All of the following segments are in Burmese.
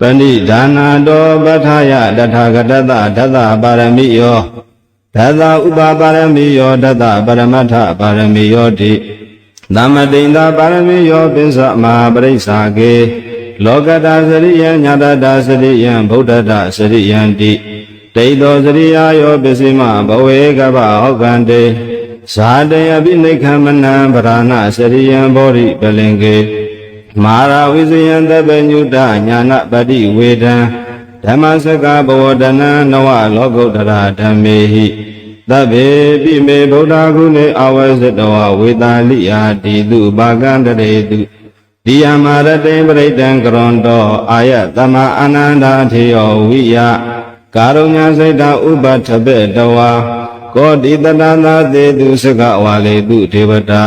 ပဏိဒါနာတောပဋ္ဌာယတထာဂတတဒတပါရမိယောဒတဥပပါရမိယောဒတပရမတ္ထပါရမိယောတိသမတိန်သာပါရမိယောပိစ္ဆမဟာပရိစ္ဆာကေလောကတာစရိယံညာတတာစရိယံဗုဒ္ဓတာစရိယံတိဒိဋ္ဌောစရိယာယောပစ္စည်းမဘဝေကဗဟောကံတေဇာတေအပိနိခမနံဗရဏစရိယံဘောရိပလင်ကေ မာရဝိဇယံတပညုတညာနာပတိဝေဒံဓမ္မစကဘဝဒနံနဝလောကုတ္တရာဓမ္မေဟိသဗ္ဗေပိမေဗုဒ္ဓဂုဏေအဝဇ္ဇတောဝေတာလိယာတိတုဘာကံတရေတုဒီယမာရတေပရိတံကရွန်တောအာယတမအာနန္ဒာထေယောဝိယကာရုဏာစိတ်တဥပထပေတဝါကောတိတတနာသေတုစကဝါလေတုဒေဝတာ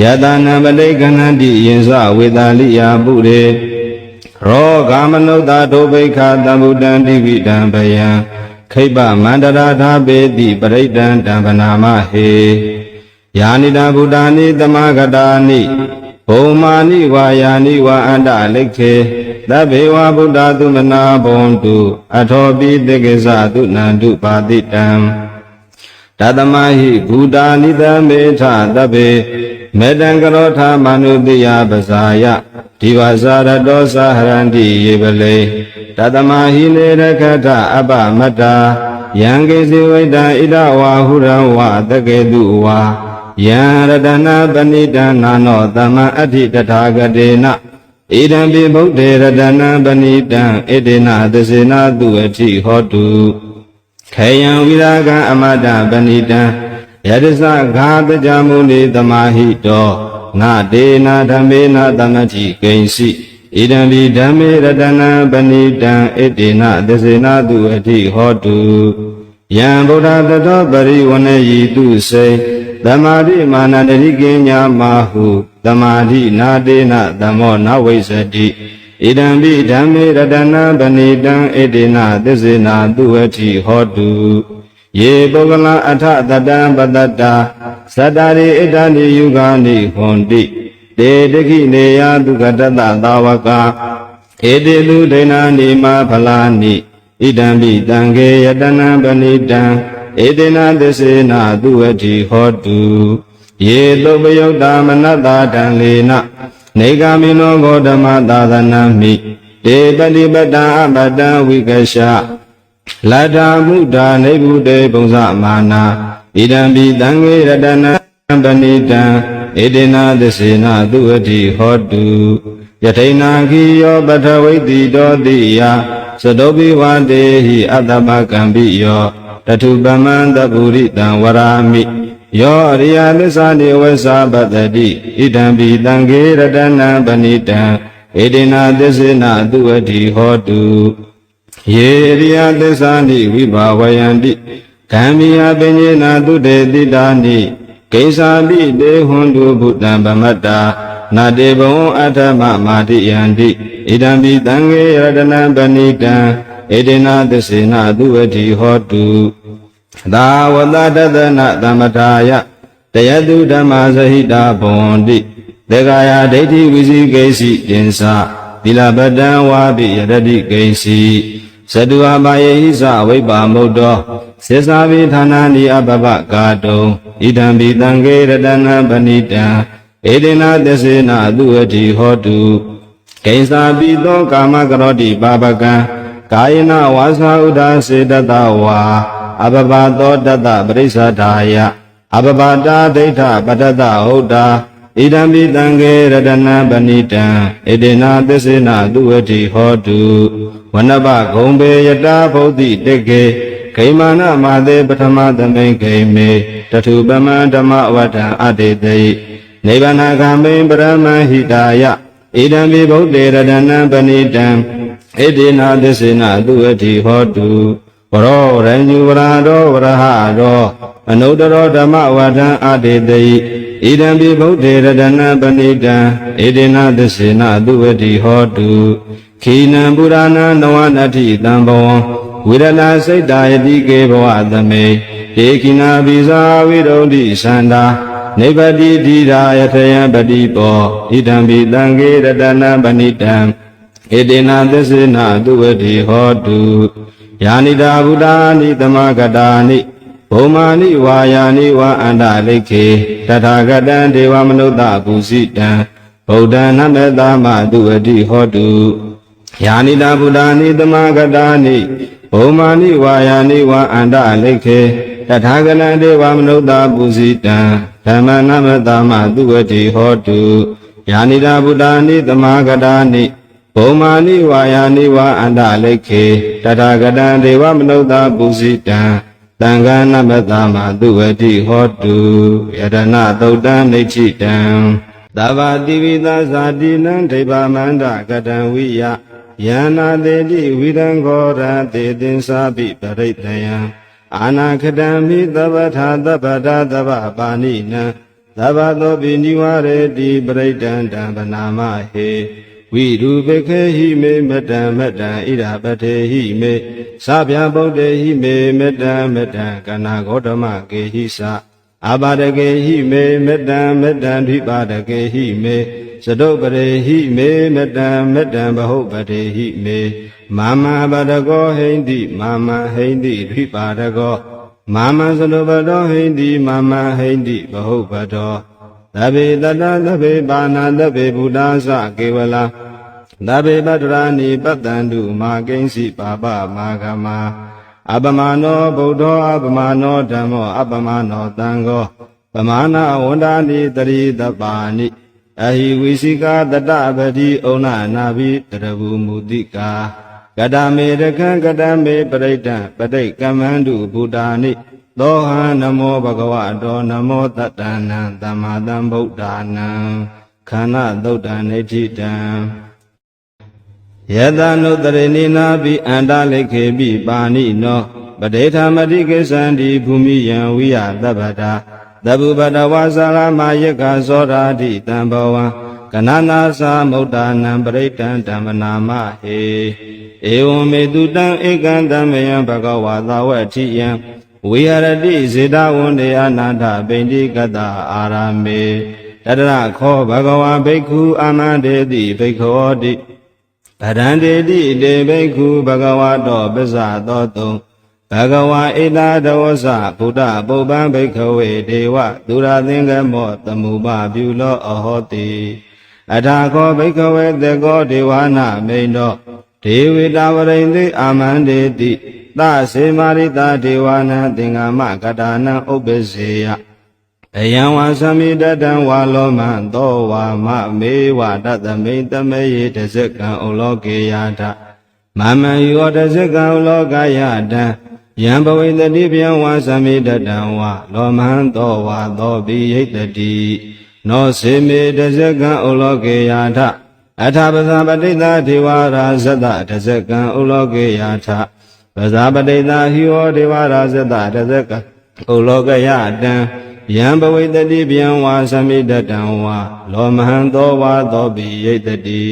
ယတနာပဋိကဏတိယင်္စဝေတာလိယာပုရေရောဂမနုဿဒုဗိခာတံဗုဒ္ဓံတိဝိတံဗယံခိဗ္ဗမန္တရာထာပေတိပရိဒံတံဗနာမဟေယာနိတာဗုဒ္ဓာနိတမဂတာနိဘုံမာနိဝါယာနိဝါအန္တလိခေသဗ္ဗေဝဗုဒ္ဓသုမနာဘုံတုအထောပိတေကိစ္စသုနန္တုပါတိတံတသမဟိဘူတာနိသမေထသဗ္ဗေ မေတံကရောထာမနုတိယပဇာယဒီဝဇာရတောသဟရန္တိယေပလေတသမဟိနေရခထအပမတ္တာယံကိစီဝိတံဣဒဝါဟုရံဝတကေတုဝါယံရတနာပဏိတံနာနောသမ္မာအဋ္ဌိတထာဂတေနဣဒံပိဗုဒ္ဓေရတနာပဏိတံဣတေနသစေနာတုအဋ္ဌိဟောတုခေယံဝိရာဂံအမတပဏိတံ ယတသဂါတကြမုနိသမာဟိတောငတေနာဓမ္မေနာသမတိကိဉ္စီဣဒံပိဓမ္မေရတနာပဏိတံဣတေနသစေနာတုအဋ္ဌိဟောတုယံဗုဒ္ဓတတောပရိဝဏယီတုစေသမာဓိမာနတရိကဉ္ညာမဟုသမာဓိနာတေနသမောနဝိသတိဣဒံပိဓမ္မေရတနာပဏိတံဣတေနသစ္စေနာတုဝတိဟောတု ယေပုဂ္ဂလအထတတံပတတ္တာသတ္တရိဣဒံဒီယုဂာနိဟွန်တိတေတခိနေယဒုက္ခတတသာဝကဧတေလူဒိဏာနိမဖလာနိဣဒံပိတံခေယတနာပဏိတံဧတေနသစ္စေနာသူဝတိဟောတုယေသုပယုတ်တာမနတ္တာတံလေနနေဂာမိနောဂောဓမသာသနာမိတေပတိပတ္တာအပတံဝိကရှ လတ္တာမုဒ္ဒာနေဗုတေပုံစမာနာဣဒံပိတံခေရတနာပဏိတံဧတေနသစ္စေနာသူဝတိဟောတုယထိနာခိယောပထဝိတိတောတိယသတောပိဝတေဟိအတ္တပကံပိယောတထုပမန္တပုရိတံဝရာမိယောအရိယသစ္စာနေဝသပတ္တိဣဒံပိတံခေရတနာပဏိတံဧတေနသစ္စေနာသူဝတိဟောတု ယေရိယသစ္စာနိဝိဘာဝယန္တိကံမိယပညေနာတုတေတိတာနိကိစ္စာပိတေဟွန်တုဘုဒ္ဓံဗမတ္တာနာတေဘဝံအထမမာတိယန္တိဣဒံပိတံခေရတနံပဏိတံဣတေနသစ္စေနသူဝတိဟောတုသာဝတတတနာသမထာယတယတုဓမ္မာဇဟိတာဘွန်တိတေကာယဒိဋ္ဌိဝိဇိကိစီတင်္စသီလပတံဝါပိယရတိကိစီ သတုအပါယေဟိစဝိပါမုတ်တောစေစာဝိဌာနာနိအပပကာတုံဣဒံပိတံခေရတနာပဏိတံဧတေနသစ္စေနအတုအတိဟောတုကိဉ္စာပိသောကာမကရောတိပါပကံကာယနာဝါစာဥဒ္ဒါစေတတဝါအပပသောတတပရိစ္ဆာယအပပတာဒိဋ္ဌပတ္တဟုတ်တာ ဣဒံပိတံခေရတနာပဏိတံဣတေနသစ္စေနသူဝတိဟောတုဝနဘဂုံပေယတာဘုဒ္ဓိတေကေဂိမာနမာသေပထမသမိန်ဂိမေတထုပမံဓမ္မဝတ္ထအတေတိနိဗ္ဗာနဂမိန်ပရမဟိတာယဣဒံပိဗုဒ္ဓေရတနာပဏိတံဣတိနာသစ္စေနသူဝတိဟောတု ဝရောရညုဝရတောဝရဟတောအနုတ္တရောဓမ္မဝတ္ထအတေတိဣဒံပိဗုဒ္ဓေရတနာပဏိတံဣတိနာသစ္စေနသူဝတိဟောတုခိနံပုရာဏနဝနတ္ထိတံဘဝံဝိရဏစိတ်တာယတိကေဘဝသမေဒေခိနာပိဇာဝိရုဒ္ဓိသန္တာနိဗ္ဗတိတိရာယထယံပတိပောဣဒံပိတံခေရတနာပဏိတံဣဧတေနသစ္စေနသူဝတိဟောတု ယာနိတာဗုဒ္ဓာနိသမဂတာနိဘုံမာနိဝါယာနိဝါအန္တလိခေတထာဂတံဒေဝမနုဿပုစိတံဗုဒ္ဓံနမေတ္တမသူဝတိဟောတုယာနိတာဗုဒ္ဓာနိသမဂတာနိဘုံမာနိဝါယာနိဝါအန္တလိခေတထာဂတံဒေဝမနုဿပုစိတံဓမ္မနမေတ္တမသူဝတိဟောတုယာနိတာဗုဒ္ဓာနိသမဂတာနိ ဘုံမာနိဝါယာနိဝါအန္တလိခေတထာဂတံဒေဝမနုဿပုစိတံတံဃာနမတမသူဝတိဟောတုယတနာသုတ်တံနေချိတံသဗ္ဗတိဝိသဇာတိနံဒိဗ္ဗမန္တကတံဝိယယန္နာတေတိဝိရံခောရတေသင်္စာပိပရိတယံအာနာခတံမိသဗ္ဗထာသဗ္ဗတာသဗ္ဗပါဏိနံသဗ္ဗသောပိနိဝရေတိပရိတံတံဗနာမဟေ ဝိရူပခေဟိမေမတံမတံဣရာပတေဟိမေသဗ္ဗယဗုဒ္ဓေဟိမေမတံမတံကနာဂေါတမကေဟိသအာပါဒကေဟိမေမတံမတံဓိပါဒကေဟိမေသတုပရေဟိမေမတံမတံဘဟုပတေဟိမေမာမပါဒကောဟိန္တိမာမဟိန္တိဓိပါဒကောမာမသတုပတောဟိန္တိမာမဟိန္တိဘဟုပတော သဗ္ဗေတတသဗ္ဗေပါဏသဗ္ဗေဘုဒ္ဓသကေဝလာသဗ္ဗေပတ္တရာနိပတ္တန္တုမာကိဉ္စီပါပမာဂမအပမနောဗုဒ္ဓောအပမနောဓမ္မော အပမနောသံဃောပမာဏဝန္ဒာနိတရိတပါဏိအဟိဝိစိကာတတပတိဩနနာဘိတရဘူးမူတိကာကတမေရခံကတမေပရိဒံပဋိကမ္မန္တုဘုဒ္ဓာနိ သောဟံနမောဘဂဝတောနမောတတ္တနံသမ္မာသမ္ဗုဒ္ဓာနံခန္ဓာသုတ်တံနေတိတံယတနုတရဏိနာပိအန္တလိခေပိပါဏိနောပဋိဌာမတိကိသန္တိภูမိယံဝိယသဗ္ဗတာသဗ္ဗပတဝါစာလမယက္ခသောရာတိတံဘဝံကနနာသမုဒ္ဒနာပရိတံဓမ္မနာမဟေဧဝံမေတုတံဧကံဓမ္မယံဘဂဝါသာဝတိယံ ဝိဟရတိစေတဝန္တေအနာထပိန္တိကတအာရမေတတရခောဘဂဝါဘိက္ခုအာမန္တေတိဘိက္ခောတိဗဒံတေတိတေဘိက္ခုဘဂဝါတောပစ္ဆသောတုံဘဂဝါဣတာတဝဇဗုဒ္ဓပုပ္ပံဘိက္ခဝေဒေဝသူရသင်္ကမောတမုပပြုလောအဟောတိအထာခောဘိက္ခဝေတေကောဒေဝနာမိန်တော်ဒေဝေတာဝရိန်တိအာမန္တေတိ သစေမာရိတာဒေဝနာသင်္ဃမကတာနံဥပ္ပစေယအယံဝါသမိတတံဝါလောမံသောဝါမမေဝတတမိန်တမေယေတဇကံဩလောကေယထမမံယောတဇကံဩလောကယတံယံဘဝိတတိဗျံဝါသမိတတံဝါလောမံသောဝါသောပိယိတတိနောစေမေတဇကံဩလောကေယထအထာပဇာပတိတာဒေဝရာဇတတဇကံဩလောကေယထ ပဇာပတိတာဟိဝဒေဝရာဇတတဇကံဩလောကယတံယံဘဝိတတိဗျံဝါသမိတတံဝါလောမဟံသောဝါသောပိယိတတိ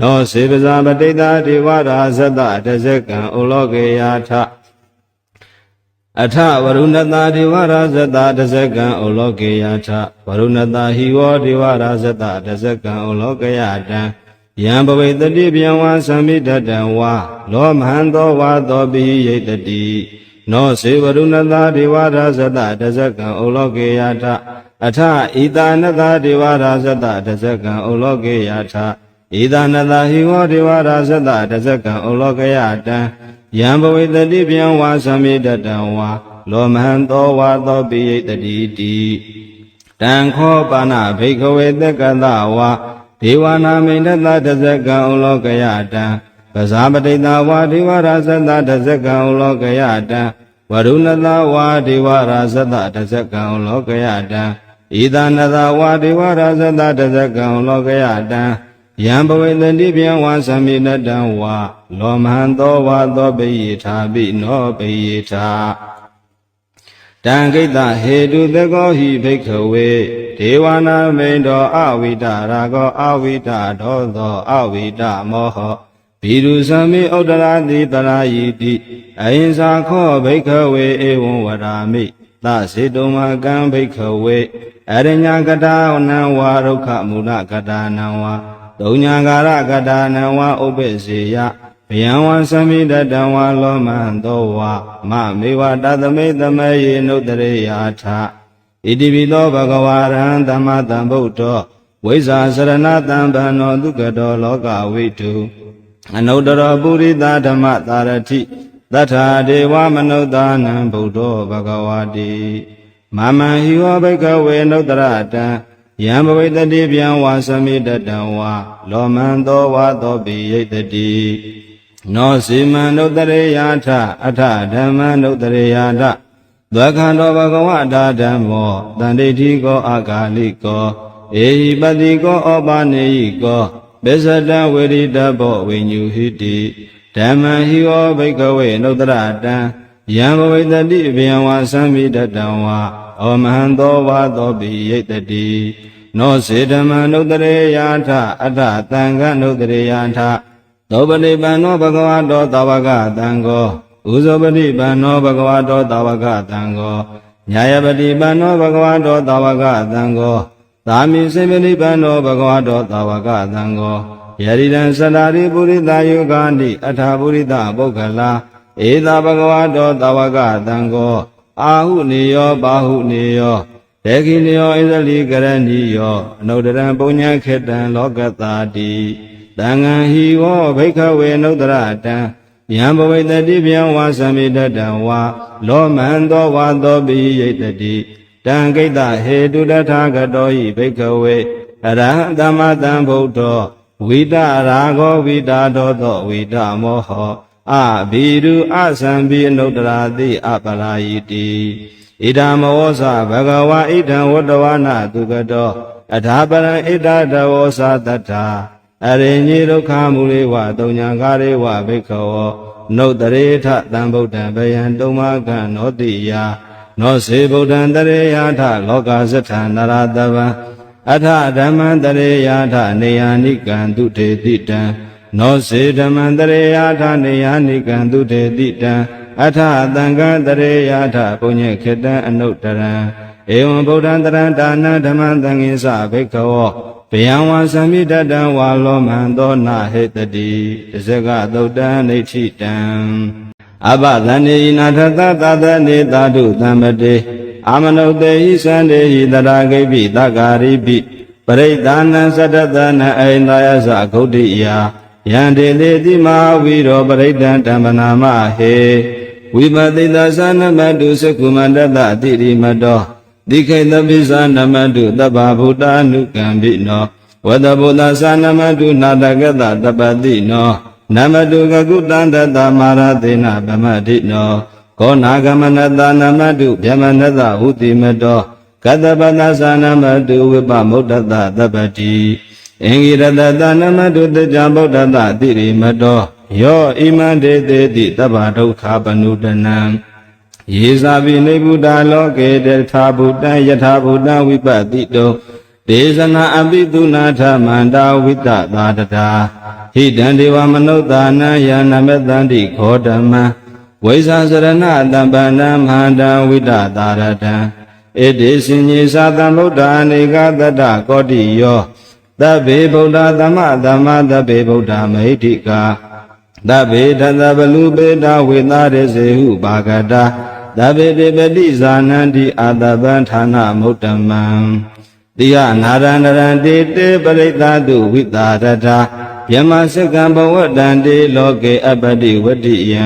နောစေပဇာပတိတာဒေဝရာဇတတဇကံဩလောကေယထအထဝရုဏတာဒေဝရာဇတတဇကံဩလောကေယထဝရုဏတာဟိဝဒေဝရာဇတတဇကံဩလောကယတံ ယံဘဝိတတိဗျံဝါသမိတတံဝါလောမဟံသောဝါသောပိယိတတိနောစေဝရုဏတာဒေဝရာဇတတဇကံဩလောကေယထအထဣတာနတာဒေဝရာဇတတဇကံဩလောကေယထဣတာနတာဟိဝဒေဝရာဇတတဇကံဩလောကယတံယံဘဝိတတိဗျံဝါသမိတတံဝါလောမဟံသောဝါသောပိယိတတိတိတံခောပါဏဘိခဝေတက္ကသဝါ ဒေဝနာမိန်တတတဇကံဩလောကယတံပဇာပတိတာဝါဒေဝရာဇတတဇကံဩလောကယတံဝရုဏတဝါဒေဝရာဇတတဇကံဩလောကယတံဣဒနတဝါဒေဝရာဇတတဇကံဩလောကယတံယံဘဝေတတိဗျံဝါသမိနတံဝါလောမဟံသောဝါသောပိယထာပိနောပိယထာ တံကိတဟေတုသကောဟိဘိက္ခဝေဒေဝနာမိန်တော်အဝိတရာကောအဝိတဒောသောအဝိတမောဟဘိရုသမိဥဒ္ဒရာတိတရာယိတိအဟိံသာခောဘိက္ခဝေဧဝံဝရာမိသစေတုမကံဘိက္ခဝေအရညကတာနံဝါဒုက္ခမူလကတာနံဝါသုံညာကာရကတာနံဝဥပ္ပစေယ ဘယံဝသမိတတံဝလောမံသောဝမမေဝတသမိသမေယေနုတရေယာထဣတိပိသောဘဂဝါရံသမ္မာသမ္ဗုဒ္ဓောဝိဇ္ဇာစရဏတံဗန္နောဒုက္ကတောလောကဝိတုအနုတ္တရောပုရိသဓမ္မသာရတိတထာဒေဝမနုဿာနံဗုဒ္ဓောဘဂဝါတိမမံဟိဝဘိကဝေနုတ္တရတံယံဘဝိတတိဗျံဝါသမိတတံဝါလောမံသောဝါသောပိယိတတိ နောစီမံနုတ္တရေယာထအထဓမ္မနုတ္တရေယာထသက္ခန္တောဘဂဝတာဓမ္မောတန္တိတိကောအာဂါလိကောဧဟိပတိကောဩပါနေယိကောပစ္စတံဝေရိတဘောဝိညုဟိတိဓမ္မံဟိဝဘိကဝေနုတ္တရတံယံဘဝိတတိဗျံဝါသံမိတတံဝါဩမဟံသောဝါသောပိယိတတိနောစေဓမ္မနုတ္တရေယာထအထသံဃနုတ္တရေယာထ သောပတိပန္နောဘဂဝတောသဝကသံဃောဥဇောပတိပန္နောဘဂဝတောသဝကသံဃောညာယပတိပန္နောဘဂဝတောသဝကသံဃောသာမိစေပတိပန္နောဘဂဝတောသဝကသံဃောယရိတံသတ္တာရိပုရိသယုဂာနိအထာပုရိသပုဂ္ဂလာဧသာဘဂဝတောသဝကသံဃောအာဟုနေယောဘာဟုနေယောဒေခိနေယောဣဇလိကရဏီယောအနုတရံပုညံခေတံလောကတာတိ တံငံဟိဝောဘိခဝေနုတရတံယံဘဝိတတိဗျံဝါသမိတတံဝါလောမံသောဝါသောပိယိတတိတံကိတဟေတုတထာဂတောဤဘိခဝေအရဟံသမ္မာသမ္ဗုဒ္ဓောဝိတရာဂောဝိတာဒောသောဝိတမောဟောအဘိရုအသံဘိအနုတ္တရာတိအပလာယိတိဣဒံမောသဘဂဝါဣဒံဝတ္တဝနာသူကတောအထာပရံဣဒတဝောသတ္ထာ အရိညိဒုက္ခမူလေဝတုံညာကာရေဝဘိက္ခဝောနုတ္တရေထတံဗုဒ္ဓံဗယံတုံမကံနောတိယနောစေဗုဒ္ဓံတရေယထလောကဇထနရတဗံအထဓမ္မံတရေယထနေယာနိကံတုထေတိတံနောစေဓမ္မံတရေယထနေယာနိကံတုထေတိတံအထသံဃံတရေယထပုညေခေတံအနုတ္တရံဧဝံဗုဒ္ဓံတရံဒါနဓမ္မံသံဃိသဘိက္ခဝော ဘယံဝါသမိတတံဝါလောမံသောနာဟေတတိတဇကသုတ်တံနေတိတံအဘသန္နေယနာထသသသနေသာဓုသံမတေအာမနုတေဟိသန္တေဟိတရာဂိပိတဂါရိပိပရိဒာနံသတ္တသနအိန္ဒာယသဂௌတိယယန္တေလေတိမဟာဝီရောပရိဒံဓမ္မနာမဟေဝိပတိသသနမတုသကုမန္တတတိရိမတော တိခိတပိသနမတုတပ္ပဗုဒ္ဓ ानु ကံပိနောဝတ္တဗုဒ္ဓသနမတုနာတကတတပတိနောနမတုကကုတံတတမာရသေနဗမတိနောခောနာဂမနတနမတုဗျမနတဟုတိမတောကတပတသနမတုဝိပမုဒ္ဒတသပတိအင်္ဂိရတတနမတုတကြဗုဒ္ဓတတိရိမတောယောဣမံဒေတေတိတဗ္ဗဒုက္ခပနုတနံ ယေဇာပိနေဗုဒ္ဓလောကေတထာဗုဒ္ဓံယထာဗုဒ္ဓံဝိပတိတောဒေသနာအပိသုနာထမန္တာဝိတသာတတာဟိတံဒေဝမနုဿာနံယနာမတန္တိခောဓမ္မံဝိဇာစရဏတမ္ပန္နမန္တဝိတသာရတံဣတိစင်ကြီးသာတံဗုဒ္ဓအနေကတတကောတိယောသဗ္ဗေဗုဒ္ဓသမ္မသမ္မသဗ္ဗေဗုဒ္ဓမဟိတိကာသဗ္ဗေတသဗလူပေတာဝေသာရစေဟုပါကတာ သဗ္ဗေတေပတိဇာနန္တိအာတပံဌာနမုဒ္ဓမံတိယနာရဏရံတေတေပရိသတုဝိတာရတာယမစကံဘဝတံတေလောကေအပတိဝတ္တိယံ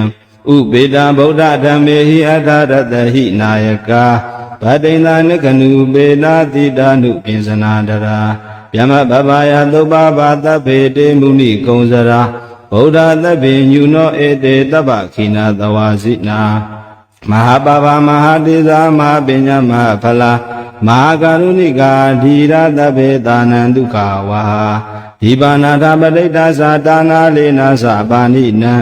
ဥပေတာဗုဒ္ဓဓမ္မေဟိအထာရတဟိနာယကာဗတိန်သာနကနုပေနာတိတာနုပိစနာတရာဗျမဘဗာယသုပ္ပဘာသဗ္ဗေတေမုနိကုံစရာဗုဒ္ဓသဗ္ဗေညုနောဧတေတပ္ပခိနာသဝါစိနာ မဟာပဗမဟာတိသာမဟာပညာမဟာဖလာမဟာကရုဏိကာဓီရသဗ္ဗေတာနံဒုက္ခဝါဒီပါဏာထပဋိတ္တသာတာနာလေနာသပါဏိနံ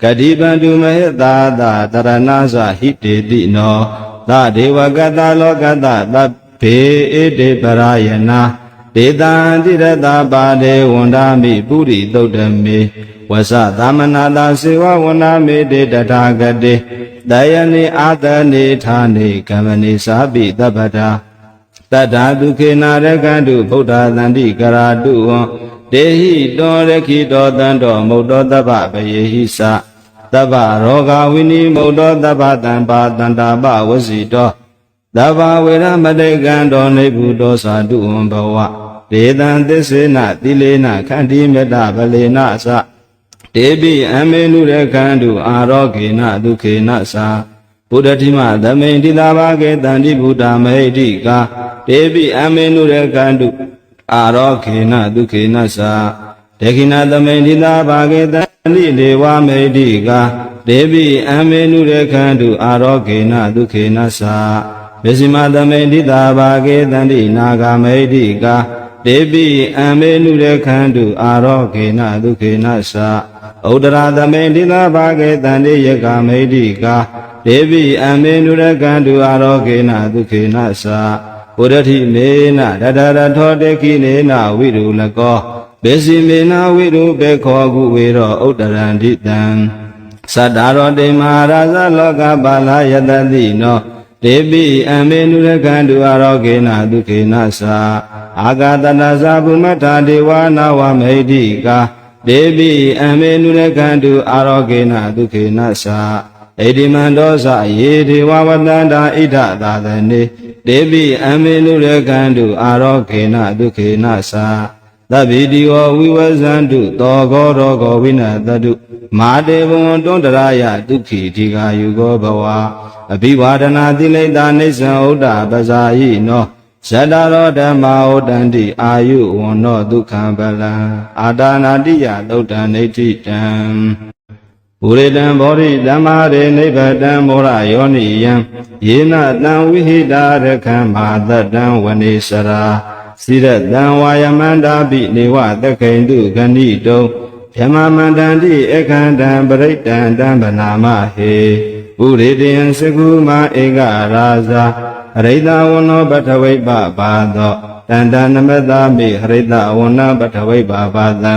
ဂတိပန္တုမဟိတာတာတရဏသဟိတေတိနောသဒေဝကတလောကတသဗ္ဗေဣတိပရာယနာဒေတံတိရတပါဒေဝန္ဒာမိပုရိသုတ်တမေဝဆသမနာတာစေဝဝန္ဒာမိတေတထာဂတိ တယနိအာတနိဌာနိကမ္မနိသာပိတပ္ပတာတတ္ထာဒုခေနာရကန္တုဗုဒ္ဓသန္တိကရာတုဝံတေဟိတောရခိတောတန္တောမုတ်တောတပ္ပပယေဟိသတပ္ပရောဂဝိနိမုတ်တောတပ္ပတံပါတန္တာပဝစီတောတဗ္ဗဝေရမတိကံတောနေဗုတောသာတုဝံဘဝဒေတံသစ္စေနတိလေနခန္တီမေတ္တဗလေနအစ တေပိအမေနုရခန္တုအာရောဂေနဒုခေနသာဘုဒ္ဓတိမသမိန်တိတာဘာကေတန္တိဘုဒ္ဓမဟိတိကာတေပိအမေနုရခန္တုအာရောဂေနဒုခေနသာဒေခိနသမိန်တိတာဘာကေတန္တိဒေဝမဟိတိကာတေပိအမေနုရခန္တုအာရောဂေနဒုခေနသာမေဇိမသမိန်တိတာဘာကေတန္တိနာဂမဟိတိကာတေပိအမေနုရခန္တုအာရောဂေနဒုခေနသာ ဩဒရာသမိန်တိတာဘာကေတန္တိယကမေတိကာဒေဝိအမေနုရကံတုအာရောဂေနဒုခေနသာဘုရတိမေနတတရထောတေခိနေနဝိရုလကောဘေစီမေနဝိရုဘေခောကုဝေရောဥတ္တရန္တိတံသတ္တရောတေမဟာရာဇလောကပါလာယတတိနောဒေပိအမေနုရကံတုအာရောဂေနဒုခေနသာအာဂတတသဗုမထာဒေဝနာဝမေတိကာ ဒေပိအမေနုရကံတုအာရောဂေနဒုခေနသာဣတိမန္တောသယေဒေဝဝတ္တန္တာဣဒသာသနေဒေပိအမေနုရကံတုအာရောဂေနဒုခေနသာသဗ္ဗိတိဝဝိဝဇန္တုသောကောရောဂောဝိနတတုမာတေဘဝံတွန္တရာယဒုက္ခိတိကာယုကောဘဝအဘိဝါဒနာတိလိတာနိစ္စံဥဒ္ဒပဇာယိနော ဇတ္တရောဓမ္မာဩတန္တိအာယုဝန္နောဒုက္ခံပလံအာဒါနာတိယသုတ်တံနေတိတံပုရိတံဘောရိဓမ္မာရေနိဗ္ဗတံမောရယောနိယံယေနတံဝိဟိတာရခံမာတတံဝနေစရာစိရတံဝါယမန္တာပိနေဝသက္ခိန်တုခဏိတုံဗြဟ္မာမန္တန္တိအခန္တံပရိတံတံဗနာမဟေပုရိတယံစကုမဧကရာဇာ ဟရိတဝနောပထဝိပပါသောတန္တနမတမိဟရိတဝနပထဝိပပါသံ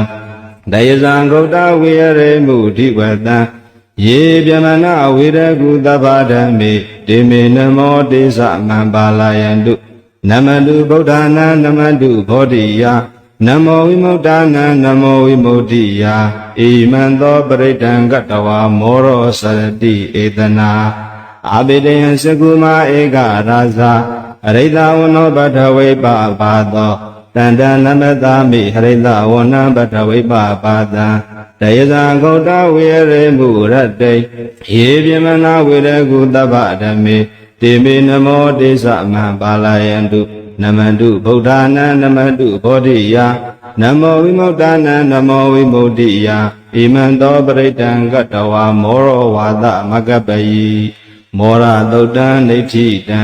ဒယဇံဂௌတဝေရေမုဓိဝတံယေပြမနာဝေရကုသဗ္ဗဓမ္မေဒေမေနမောတေသမံပါလာယန္တုနမတုဗုဒ္ဓနာနမတုဘောဓိယနမောဝိမု ക്ത နာနမောဝိမု ക്തി ယဣမံသောပရိဒံကတဝါမောရောစရတိဧတနာ အဘိတယံစကုမာဧကရာဇာအရိတဝနောပထဝိပပါသောတန္တနမတမိဟရိတဝနံပထဝိပပါတံတယဇာဂௌတဝေရေမုရတေယေပြမနာဝေရကုတဗ္ဗဓမေတေမေနမောတေသမံပါလာယန္တုနမန္တုဗုဒ္ဓနာနမန္တုဘောဓိယနမောဝိမု ക്ത နာနမောဝိမု ക്തി ယဣမံသောပရိတံကတဝါမောရောဝါဒမကပယိ မောရသုတ်တံဒိဋ္ဌိတံ